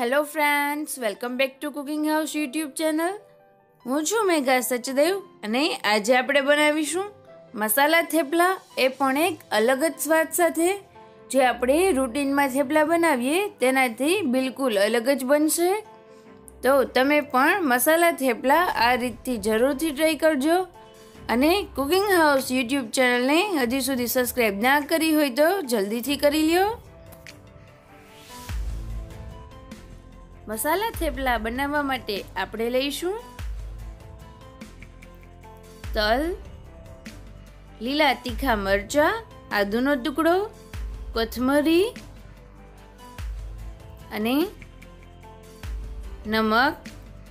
Hello friends welcome back to cooking house YouTube channel હું છું મેઘા સચદેવ અને આજે આપણે બનાવીશું મસાલા થેપલા. એ પણ એક અલગ જ સ્વાદ સાથે. જે આપણે રૂટીનમાં થેપલા બનાવીએ, તેનાથી બિલકુલ અલગ જ બનશે. તો તમે પણ મસાલા થેપલા આ રીતથી જરૂરથી ટ્રાય કરજો. અને કુકિંગ હાઉસ યુટ્યુબ ચેનલને હજી સુધી સબસ્ક્રાઈબ ના કરી હોય તો જલ્દીથી કરી લ્યો. મસાલા થેપલા બનાવવા માટે આપણે લઈશું તલ, લીલા તીખા મરચાં, આદુનો ટુકડો, કોથમરી અને નમક,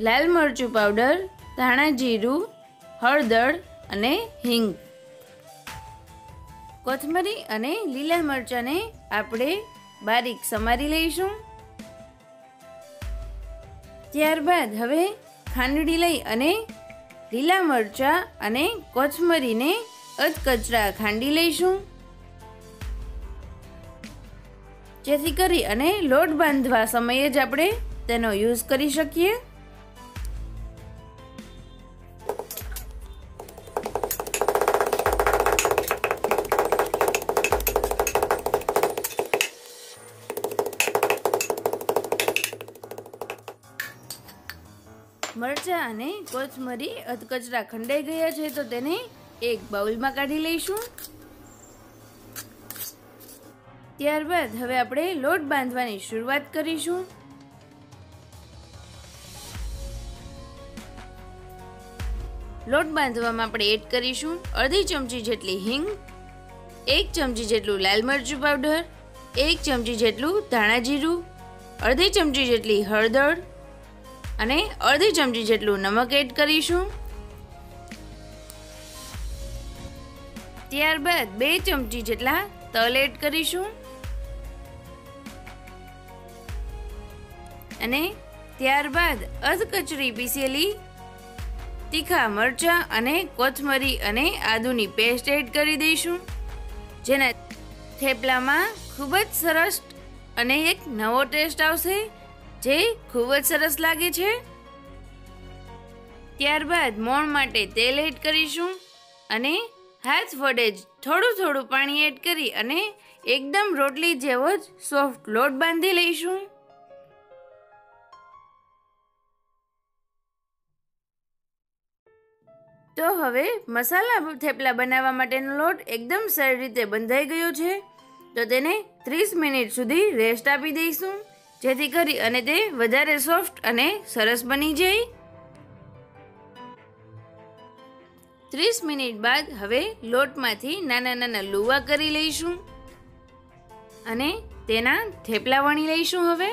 લાલ મરચું પાવડર, ધાણા જીરું, હળદર અને હિંગ. કોથમરી અને લીલા મરચાંને આપણે બારીક સમારી લઈશું. ત્યારબાદ હવે ખાંડડી લઈ અને લીલા મરચાં અને કોથમરીને અધકચરા ખાંડી લઈશું. જેથી કરી અને લોટ બાંધવા સમયે જ આપણે તેનો યુઝ કરી શકીએ. મરચાં અને કોથમરી અધકચરા ખંડાઈ ગયા છે, તો તેને એક બાઉલમાં કાઢી લઈશું. ત્યારબાદ હવે આપણે લોટ બાંધવાની શરૂઆત કરીશું. લોટ બાંધવામાં આપણે એડ કરીશું અડધી ચમચી જેટલી હિંગ, એક ચમચી જેટલું લાલ મરચું પાવડર એક ચમચી જેટલું ધાણા જીરું, અડધી ચમચી જેટલી હળદર અને અડધી ચમચી જેટલું નમક એડ કરીશું. ત્યારબાદ બે ચમચી જેટલા તલ એડ કરીશું. અને ત્યારબાદ અધકચરી પીસેલી તીખા મરચાં અને કોથમરી અને આદુની પેસ્ટ એડ કરી દઈશું. જેના થેપલામાં ખૂબ જ સરસ અને એક નવો ટેસ્ટ આવશે. જે ખૂબ જ સરસ લાગે છે. ત્યારબાદ મોણ માટે તેલ એડ કરીશું અને હાથ વડે જ થોડું થોડું પાણી એડ કરી અને એકદમ રોટલી જેવો જ સોફ્ટ લોટ બાંધી લઈશું. તો હવે મસાલા થેપલા બનાવવા માટેનો લોટ એકદમ સારી રીતે બંધાઈ ગયો છે. તો તેને ત્રીસ મિનિટ સુધી રેસ્ટ આપી દઈશું. જેથી કરી અને તે વધારે સોફ્ટ અને સરસ બની જાય. ત્રીસ મિનિટ બાદ હવે લોટમાંથી નાના નાના લુવા કરી લઈશું. અને તેના થેપલા વણી લઈશું હવે.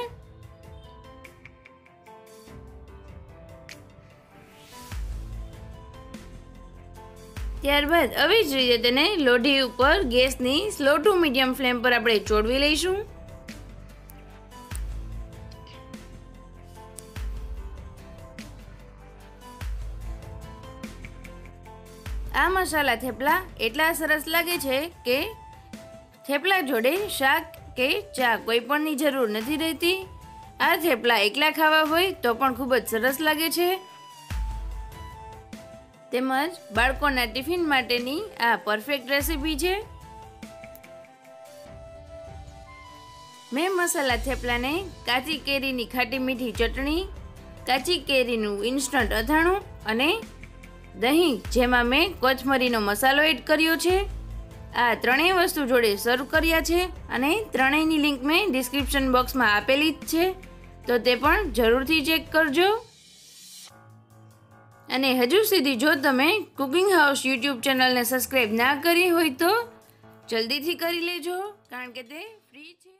ત્યારબાદ આવી જ રીતે તેને લોઢી ઉપર ગેસની સ્લો ટુ મીડિયમ ફ્લેમ પર આપણે ચોડવી લઈશું. આ મસાલા થેપલા એટલા સરસ લાગે છે કે થેપલા જોડે શાક કે ચા કોઈ પણની જરૂર નથી રહેતી. આ થેપલા એકલા ખાવા હોય તો પણ ખૂબ જ સરસ લાગે છે. તેમજ બાળકોના ટિફિન માટેની આ પરફેક્ટ રેસીપી છે. મેં મસાલા થેપલાને કાચી કેરીની ખાટી મીઠી ચટણી, કાચી કેરીનું ઇન્સ્ટન્ટ અથાણું અને દહીં, જેમાં મેં કોથમરીનો મસાલો એડ કર્યો છે. આ ત્રણેય વસ્તુ જોડે સર્વ કર્યા છે અને ત્રણેયની લિંક મેં ડિસ્ક્રિપ્શન બોક્સમાં આપેલી જ છે. તો તે પણ જરૂરથી ચેક કરજો. અને હજુ સુધી જો તમે કુકિંગ હાઉસ યુટ્યુબ ચેનલને સબસ્ક્રાઈબ ના કરી હોય તો જલ્દીથી કરી લેજો, કારણ કે તે ફ્રી છે.